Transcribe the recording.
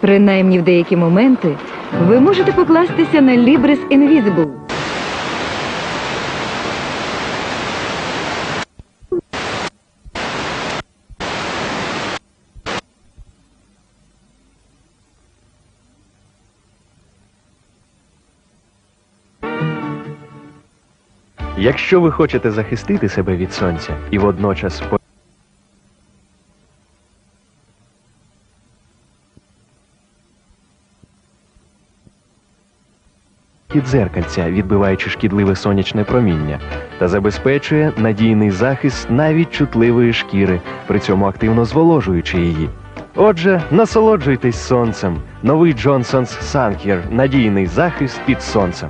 Принаймні в деякі моменти ви можете покластися на Libris Invisible. Якщо ви хочете захистити себе від сонця і водночас дзеркальця, відбиваючи шкідливе сонячне проміння, та забезпечує надійний захист навіть чутливої шкіри, при цьому активно зволожуючи її. Отже, насолоджуйтесь сонцем. Новий Johnson's Suncare – надійний захист під сонцем.